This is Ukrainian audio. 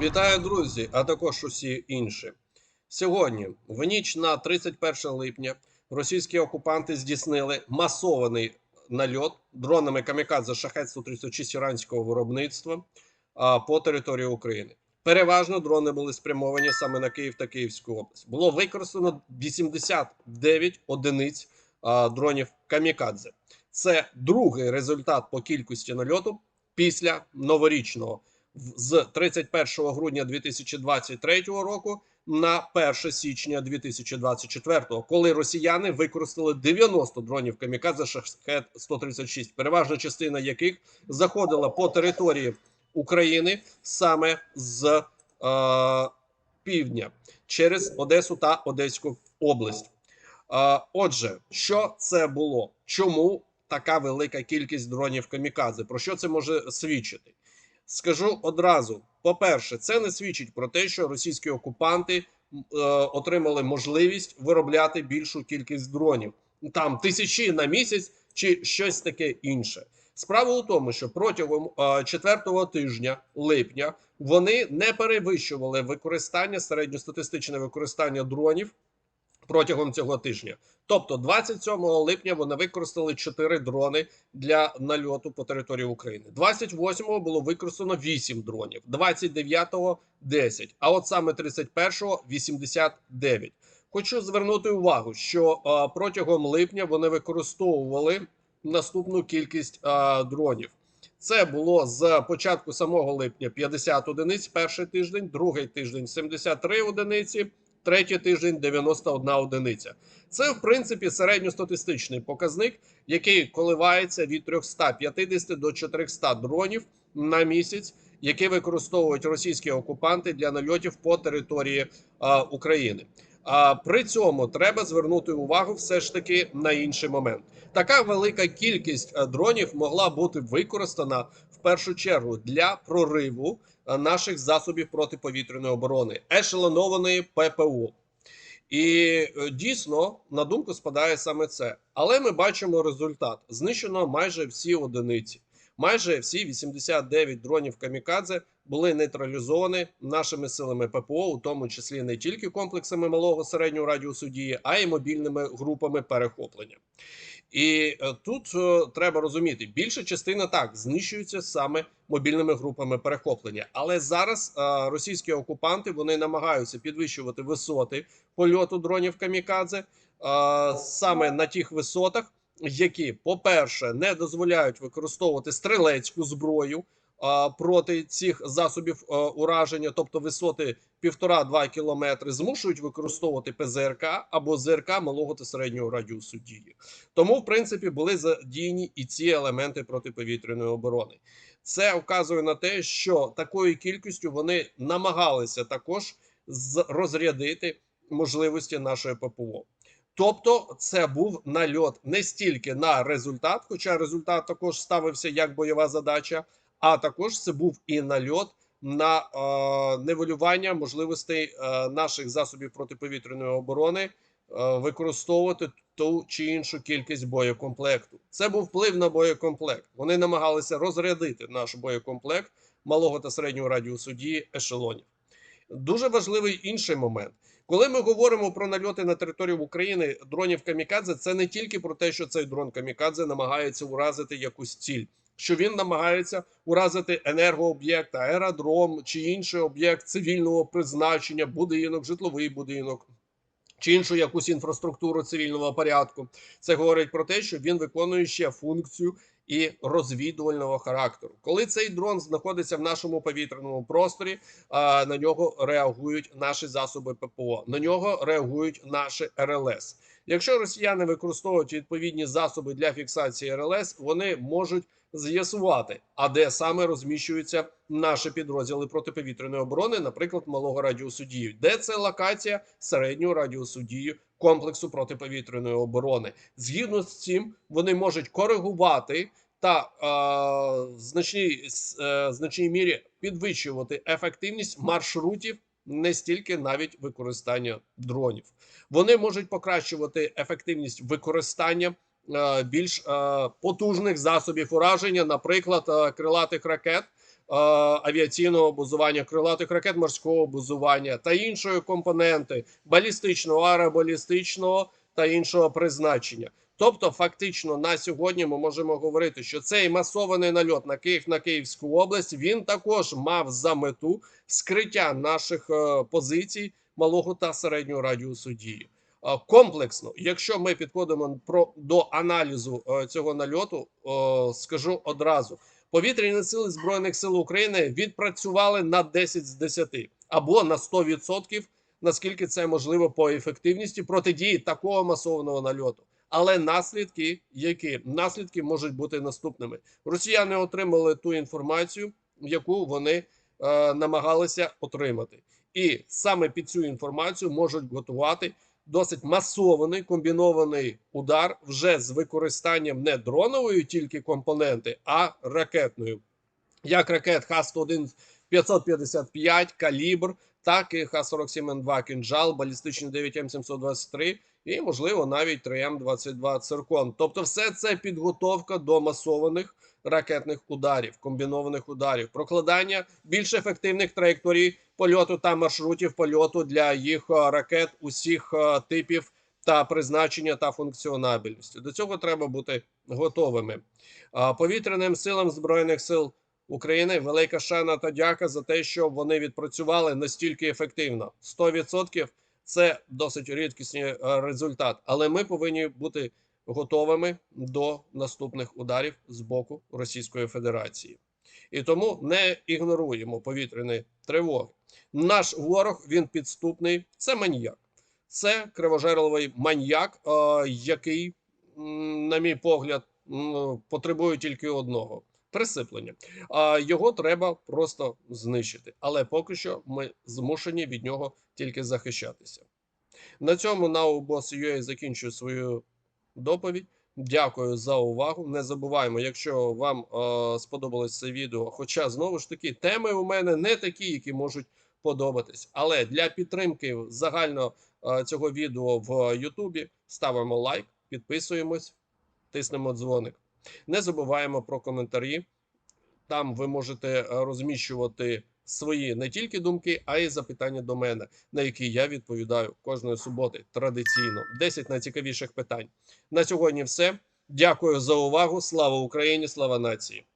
Вітаю, друзі, а також усі інші. Сьогодні, в ніч на 31 липня, російські окупанти здійснили масований нальот дронами камікадзе шахет 136 іранського виробництва по території України. Переважно дрони були спрямовані саме на Київ та Київську область. Було використано 89 одиниць дронів камікадзе. Це другий результат по кількості нальоту після новорічного з 31 грудня 2023 року на 1 січня 2024, коли росіяни використали 90 дронів камікадзе шахет 136, переважна частина яких заходила по території України саме з е, півдня через Одесу та Одеську область. Е, отже, що це було? Чому така велика кількість дронів камікадзе? Про що це може свідчити? Скажу одразу: по-перше, це не свідчить про те, що російські окупанти е, отримали можливість виробляти більшу кількість дронів, там тисячі на місяць чи щось таке інше. Справа у тому, що протягом е, четвертого тижня липня вони не перевищували використання середньостатистичне використання дронів протягом цього тижня. Тобто, 27 липня вони використали 4 дрони для нальоту по території України. 28-го було використано 8 дронів, 29-го 10, а от саме 31-го 89. Хочу звернути увагу, що е, протягом липня вони використовували наступну кількість е, дронів. Це було з початку самого липня 50 одиниць перший тиждень, другий тиждень 73 одиниці, третій тиждень 91 одиниця. Це, в принципі, середньостатистичний показник, який коливається від 350 до 400 дронів на місяць, які використовують російські окупанти для нальотів по території а, України. А при цьому треба звернути увагу все ж таки на інший момент. Така велика кількість е, дронів могла бути використана в першу чергу для прориву е, наших засобів протиповітряної оборони, ешелонованої ППО. І е, дійсно на думку спадає саме це. Але ми бачимо результат: знищено майже всі одиниці. Майже всі 89 дронів камікадзе були нейтралізовані нашими силами ППО, у тому числі не тільки комплексами малого середнього радіусу дії, а й мобільними групами перехоплення. І е, тут е, треба розуміти, більша частина так знищується саме мобільними групами перехоплення. Але зараз е, російські окупанти вони намагаються підвищувати висоти польоту дронів камікадзе е, саме на тих висотах, які, по-перше, не дозволяють використовувати стрілецьку зброю проти цих засобів ураження, тобто висоти 1,5-2 кілометри, змушують використовувати ПЗРК або ЗРК малого та середнього радіусу дії. Тому, в принципі, були задіяні і ці елементи протиповітряної оборони. Це вказує на те, що такою кількістю вони намагалися також розрядити можливості нашої ППО. Тобто, це був нальот не стільки на результат, хоча результат також ставився як бойова задача, а також це був і нальот на е, нивелювання можливостей е, наших засобів протиповітряної оборони е, використовувати ту чи іншу кількість боєкомплекту. Це був вплив на боєкомплект. Вони намагалися розрядити наш боєкомплект малого та середнього радіусу дії ешелонів. Дуже важливий інший момент. Коли ми говоримо про нальоти на територію України дронів камікадзе, це не тільки про те, що цей дрон камікадзе намагається уразити якусь ціль, що він намагається уразити енергооб'єкт, аеродром чи інший об'єкт цивільного призначення, будинок, житловий будинок. Чи іншу якусь інфраструктуру цивільного порядку, це говорить про те, що він виконує ще функцію і розвідувального характеру. Коли цей дрон знаходиться в нашому повітряному просторі, на нього реагують наші засоби ППО, на нього реагують наші РЛС. Якщо росіяни використовують відповідні засоби для фіксації РЛС, вони можуть з'ясувати, а де саме розміщуються наші підрозділи протиповітряної оборони, наприклад, малого радіусу дії, де це локація середнього радіусу дії комплексу протиповітряної оборони. Згідно з цим, вони можуть коригувати та в значній, е, значній мірі підвищувати ефективність маршрутів. Не стільки навіть використання дронів, вони можуть покращувати ефективність використання е, більш е, потужних засобів ураження, наприклад, е, крилатих ракет, авіаційного базування, крилатих ракет морського базування та іншої компоненти балістичного, аеробалістичного та іншого призначення. Тобто, фактично, на сьогодні ми можемо говорити, що цей масований нальот на Київ на Київську область він також мав за мету скриття наших е, позицій малого та середнього радіусу дії. Комплексно, якщо ми підходимо про до аналізу е, цього нальоту, скажу одразу: повітряні сили збройних сил України відпрацювали на 10 з 10 або на 100%, наскільки це можливо по ефективності протидії такого масованого нальоту. Але наслідки, які? Наслідки можуть бути наступними, росіяни отримали ту інформацію, яку вони е, намагалися отримати, і саме під цю інформацію можуть готувати досить масований комбінований удар вже з використанням не дронової тільки компоненти, а ракетною, як ракет Х-101 555, калібр, так і Х-47Н2 кінжал, балістичний 9М723 і, можливо, навіть 3М22 циркон. Тобто, все це підготовка до масованих ракетних ударів, комбінованих ударів, прокладання більш ефективних траєкторій польоту та маршрутів польоту для їх е, ракет усіх е, типів та призначення та функціонабельності. До цього треба бути готовими. Повітряним силам збройних сил України велика шана та дяка за те, що вони відпрацювали настільки ефективно. 100% це досить рідкісний е, результат, але ми повинні бути готовими до наступних ударів з боку Російської Федерації. І тому не ігноруємо повітряні тривоги. Наш ворог він підступний, це маніяк, це кривожерливий маньяк, е, який, на мій погляд, потребує тільки одного присиплення. А його треба просто знищити. Але поки що ми змушені від нього тільки захищатися. На цьому на UA закінчую свою доповідь. Дякую за увагу. Не забуваємо, якщо вам е, сподобалось це відео. Хоча знову ж таки теми у мене не такі, які можуть подобатись. Але для підтримки загально е, цього відео в Ютубі ставимо лайк, підписуємось, тиснемо дзвоник. Не забуваємо про коментарі. Там ви можете е, розміщувати свої не тільки думки, а й запитання до мене, на які я відповідаю кожної суботи традиційно. 10 найцікавіших питань. На сьогодні все. Дякую за увагу. Слава Україні! Слава нації!